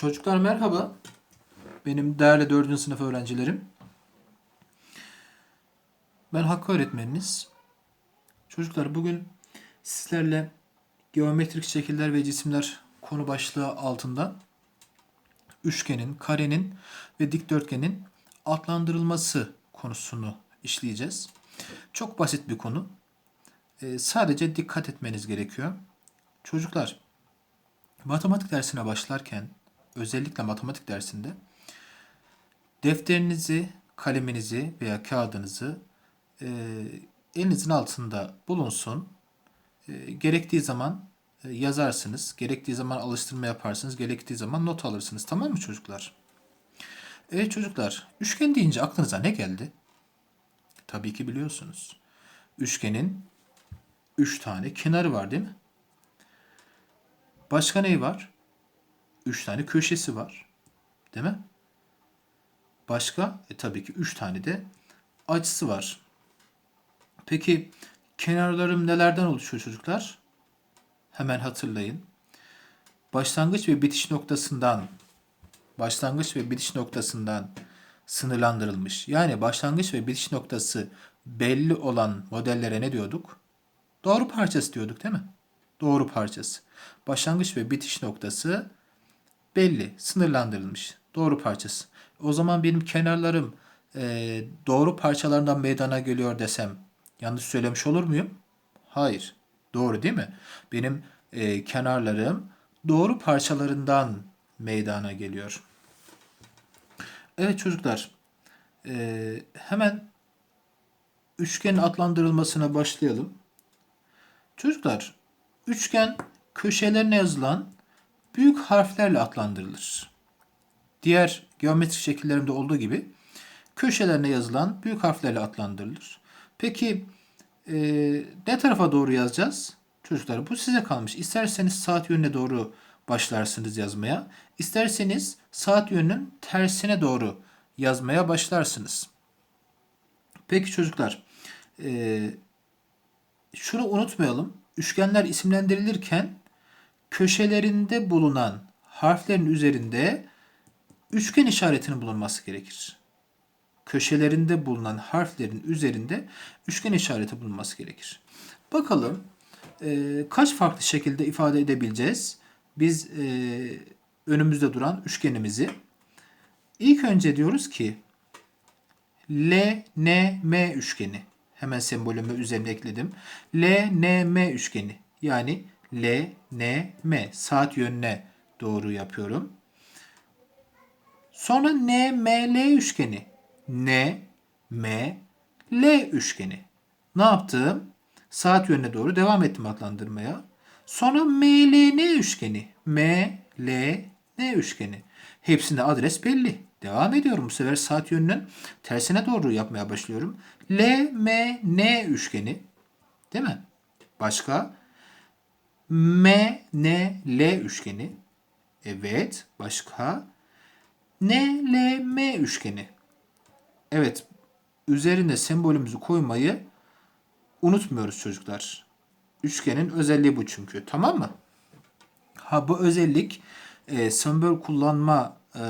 Çocuklar merhaba. Benim değerli 4. sınıf öğrencilerim. Ben Hakkı öğretmeniniz. Çocuklar bugün sizlerle geometrik şekiller ve cisimler konu başlığı altında üçgenin, karenin ve dikdörtgenin adlandırılması konusunu işleyeceğiz. Çok basit bir konu. Ee, sadece dikkat etmeniz gerekiyor. Çocuklar, matematik dersine başlarken özellikle matematik dersinde defterinizi, kaleminizi veya kağıdınızı e, elinizin altında bulunsun. E, gerektiği zaman e, yazarsınız, gerektiği zaman alıştırma yaparsınız, gerektiği zaman not alırsınız. Tamam mı çocuklar? Evet çocuklar, üçgen deyince aklınıza ne geldi? Tabii ki biliyorsunuz. Üçgenin üç tane kenarı var değil mi? Başka neyi var? Üç tane köşesi var. Değil mi? Başka? E tabii ki üç tane de açısı var. Peki kenarlarım nelerden oluşuyor çocuklar? Hemen hatırlayın. Başlangıç ve bitiş noktasından başlangıç ve bitiş noktasından sınırlandırılmış. Yani başlangıç ve bitiş noktası belli olan modellere ne diyorduk? Doğru parçası diyorduk değil mi? Doğru parçası. Başlangıç ve bitiş noktası belli, sınırlandırılmış. Doğru parçası. O zaman benim kenarlarım e, doğru parçalarından meydana geliyor desem yanlış söylemiş olur muyum? Hayır. Doğru değil mi? Benim e, kenarlarım doğru parçalarından meydana geliyor. Evet çocuklar. E, hemen üçgenin adlandırılmasına başlayalım. Çocuklar, üçgen köşelerine yazılan büyük harflerle adlandırılır. Diğer geometrik şekillerimde olduğu gibi köşelerine yazılan büyük harflerle adlandırılır. Peki e, ne tarafa doğru yazacağız? Çocuklar bu size kalmış. İsterseniz saat yönüne doğru başlarsınız yazmaya. İsterseniz saat yönünün tersine doğru yazmaya başlarsınız. Peki çocuklar e, şunu unutmayalım. Üçgenler isimlendirilirken köşelerinde bulunan harflerin üzerinde üçgen işaretinin bulunması gerekir. Köşelerinde bulunan harflerin üzerinde üçgen işareti bulunması gerekir. Bakalım e, kaç farklı şekilde ifade edebileceğiz biz e, önümüzde duran üçgenimizi. İlk önce diyoruz ki L, N, M üçgeni. Hemen sembolümü üzerine ekledim. L, N, M üçgeni. Yani L, N, M. Saat yönüne doğru yapıyorum. Sonra N, M, L üçgeni. N, M, L üçgeni. Ne yaptım? Saat yönüne doğru devam ettim adlandırmaya. Sonra M, L, N üçgeni. M, L, N üçgeni. Hepsinde adres belli. Devam ediyorum. Bu sefer saat yönünün tersine doğru yapmaya başlıyorum. L, M, N üçgeni. Değil mi? Başka? M, N, L üçgeni. Evet. Başka? N, L, M üçgeni. Evet. Üzerine sembolümüzü koymayı unutmuyoruz çocuklar. Üçgenin özelliği bu çünkü. Tamam mı? Ha bu özellik e, sembol kullanma e,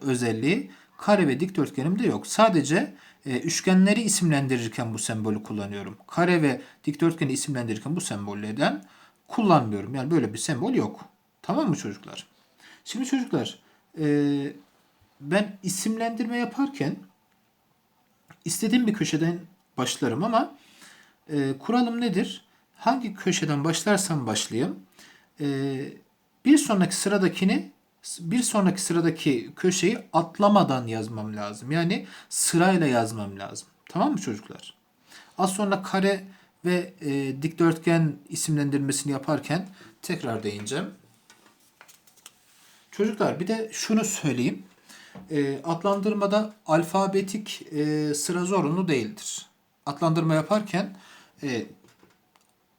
özelliği kare ve dikdörtgenimde yok. Sadece e, üçgenleri isimlendirirken bu sembolü kullanıyorum. Kare ve dikdörtgeni isimlendirirken bu sembollerden kullanmıyorum. Yani böyle bir sembol yok. Tamam mı çocuklar? Şimdi çocuklar e, ben isimlendirme yaparken istediğim bir köşeden başlarım ama e, kuralım nedir? Hangi köşeden başlarsam başlayayım e, bir sonraki sıradakini bir sonraki sıradaki köşeyi atlamadan yazmam lazım. Yani sırayla yazmam lazım. Tamam mı çocuklar? Az sonra kare ve e, dikdörtgen isimlendirmesini yaparken tekrar değineceğim. Çocuklar bir de şunu söyleyeyim. E, adlandırmada alfabetik e, sıra zorunlu değildir. Adlandırma yaparken e,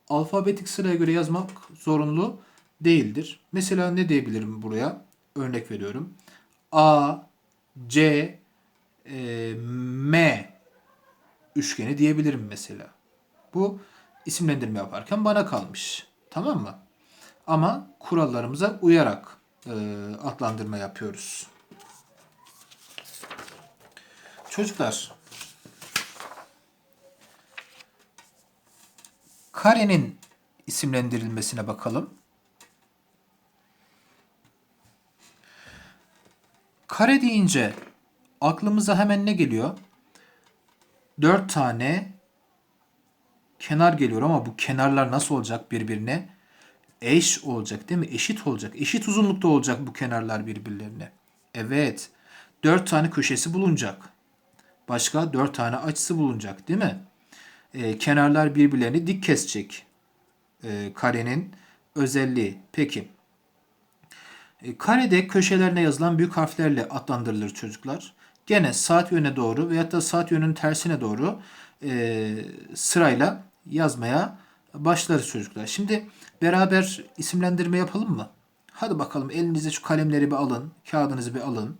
alfabetik sıraya göre yazmak zorunlu değildir. Mesela ne diyebilirim buraya? Örnek veriyorum. A, C, e, M üçgeni diyebilirim mesela. Bu isimlendirme yaparken bana kalmış. Tamam mı? Ama kurallarımıza uyarak e, adlandırma yapıyoruz. Çocuklar karenin isimlendirilmesine bakalım. Kare deyince aklımıza hemen ne geliyor? Dört tane kenar geliyor ama bu kenarlar nasıl olacak birbirine? Eş olacak değil mi? Eşit olacak. Eşit uzunlukta olacak bu kenarlar birbirlerine. Evet. Dört tane köşesi bulunacak. Başka dört tane açısı bulunacak değil mi? Ee, kenarlar birbirlerini dik kesecek. Ee, karenin özelliği. Peki. E, karede köşelerine yazılan büyük harflerle adlandırılır çocuklar. Gene saat yönüne doğru veyahut da saat yönünün tersine doğru e, sırayla yazmaya başlarız çocuklar. Şimdi beraber isimlendirme yapalım mı? Hadi bakalım elinize şu kalemleri bir alın, kağıdınızı bir alın.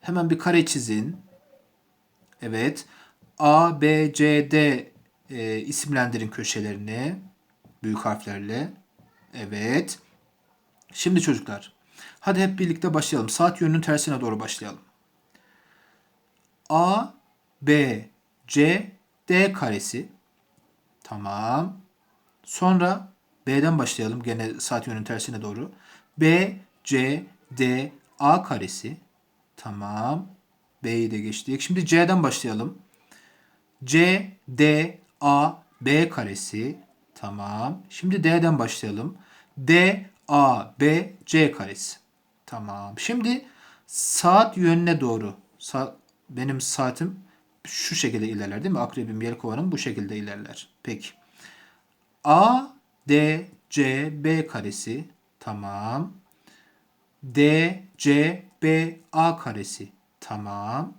Hemen bir kare çizin. Evet. A, B, C, D e, isimlendirin köşelerini büyük harflerle. Evet. Şimdi çocuklar Hadi hep birlikte başlayalım. Saat yönünün tersine doğru başlayalım. A, B, C, D karesi. Tamam. Sonra B'den başlayalım. Gene saat yönünün tersine doğru. B, C, D, A karesi. Tamam. B'yi de geçtik. Şimdi C'den başlayalım. C, D, A, B karesi. Tamam. Şimdi D'den başlayalım. D, A, B, C karesi. Tamam. Şimdi saat yönüne doğru. Sa benim saatim şu şekilde ilerler değil mi? Akrebim, yelkovanım bu şekilde ilerler. Peki. A, D, C, B karesi. Tamam. D, C, B, A karesi. Tamam.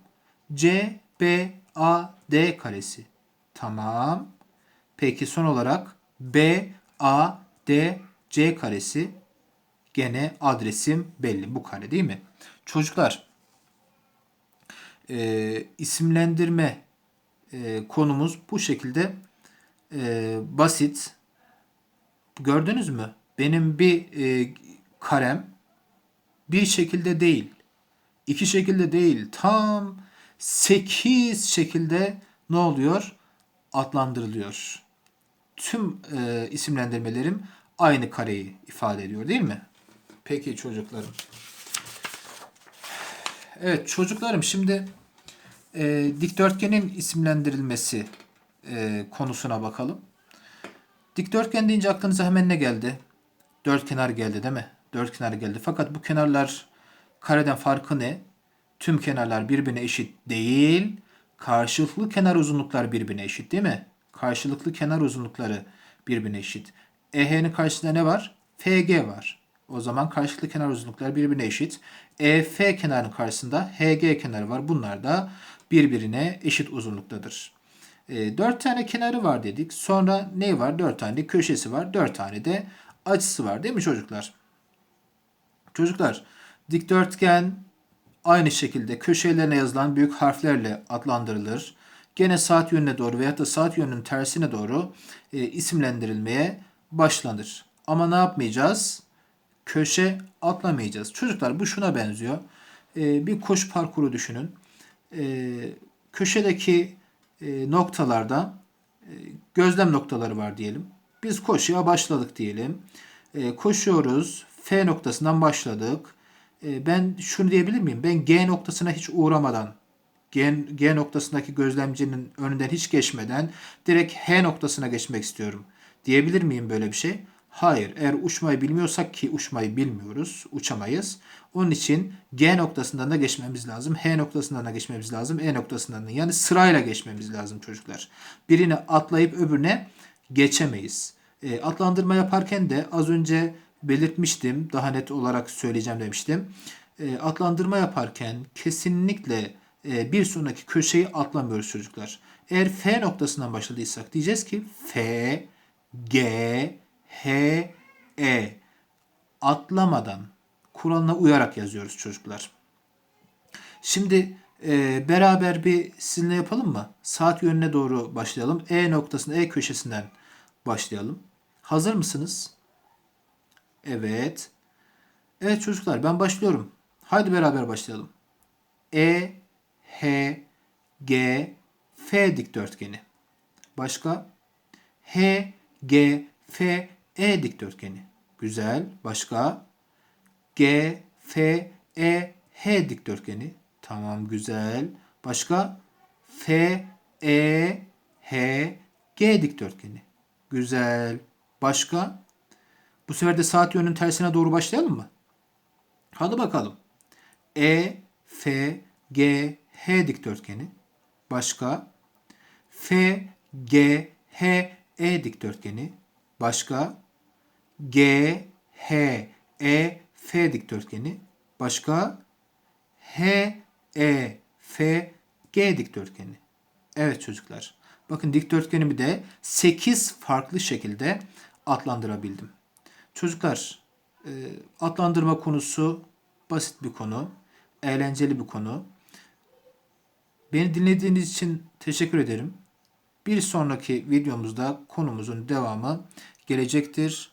C, B, A, D karesi. Tamam. Peki son olarak B, A, D, C karesi Gene adresim belli. Bu kare değil mi? Çocuklar e, isimlendirme e, konumuz bu şekilde e, basit. Gördünüz mü? Benim bir e, karem bir şekilde değil. iki şekilde değil. Tam sekiz şekilde ne oluyor? Adlandırılıyor. Tüm e, isimlendirmelerim aynı kareyi ifade ediyor değil mi? Peki çocuklarım. Evet çocuklarım şimdi e, dikdörtgenin isimlendirilmesi e, konusuna bakalım. Dikdörtgen deyince aklınıza hemen ne geldi? Dört kenar geldi değil mi? Dört kenar geldi. Fakat bu kenarlar kareden farkı ne? Tüm kenarlar birbirine eşit değil. Karşılıklı kenar uzunluklar birbirine eşit değil mi? Karşılıklı kenar uzunlukları birbirine eşit. EH'nin karşısında ne var? FG var. O zaman karşılıklı kenar uzunlukları birbirine eşit. EF kenarının karşısında HG kenarı var. Bunlar da birbirine eşit uzunluktadır. E, 4 tane kenarı var dedik. Sonra ne var? 4 tane de köşesi var. 4 tane de açısı var değil mi çocuklar? Çocuklar dikdörtgen aynı şekilde köşelerine yazılan büyük harflerle adlandırılır. Gene saat yönüne doğru veyahut da saat yönünün tersine doğru e, isimlendirilmeye başlanır. Ama ne yapmayacağız? Köşe atlamayacağız. Çocuklar bu şuna benziyor. Ee, bir koşu parkuru düşünün. Ee, köşedeki e, noktalarda e, gözlem noktaları var diyelim. Biz koşuya başladık diyelim. E, koşuyoruz. F noktasından başladık. E, ben şunu diyebilir miyim? Ben G noktasına hiç uğramadan G, G noktasındaki gözlemcinin önünden hiç geçmeden direkt H noktasına geçmek istiyorum. Diyebilir miyim böyle bir şey? Hayır. Eğer uçmayı bilmiyorsak ki uçmayı bilmiyoruz, uçamayız. Onun için G noktasından da geçmemiz lazım. H noktasından da geçmemiz lazım. E noktasından da. Yani sırayla geçmemiz lazım çocuklar. Birini atlayıp öbürüne geçemeyiz. E, atlandırma yaparken de az önce belirtmiştim. Daha net olarak söyleyeceğim demiştim. E, atlandırma yaparken kesinlikle e, bir sonraki köşeyi atlamıyoruz çocuklar. Eğer F noktasından başladıysak diyeceğiz ki F, G, H, E atlamadan kuralına uyarak yazıyoruz çocuklar. Şimdi e, beraber bir sizinle yapalım mı? Saat yönüne doğru başlayalım. E noktasında E köşesinden başlayalım. Hazır mısınız? Evet. Evet çocuklar ben başlıyorum. Haydi beraber başlayalım. E, H, G, F dikdörtgeni. Başka? H, G, F, E dikdörtgeni. Güzel. Başka? G, F, E, H dikdörtgeni. Tamam güzel. Başka? F, E, H, G dikdörtgeni. Güzel. Başka? Bu sefer de saat yönünün tersine doğru başlayalım mı? Hadi bakalım. E, F, G, H dikdörtgeni. Başka? F, G, H, E dikdörtgeni. Başka? G, H, E, F dikdörtgeni. Başka? H, E, F, G dikdörtgeni. Evet çocuklar. Bakın dikdörtgenimi de 8 farklı şekilde adlandırabildim. Çocuklar e, adlandırma konusu basit bir konu. Eğlenceli bir konu. Beni dinlediğiniz için teşekkür ederim. Bir sonraki videomuzda konumuzun devamı gelecektir.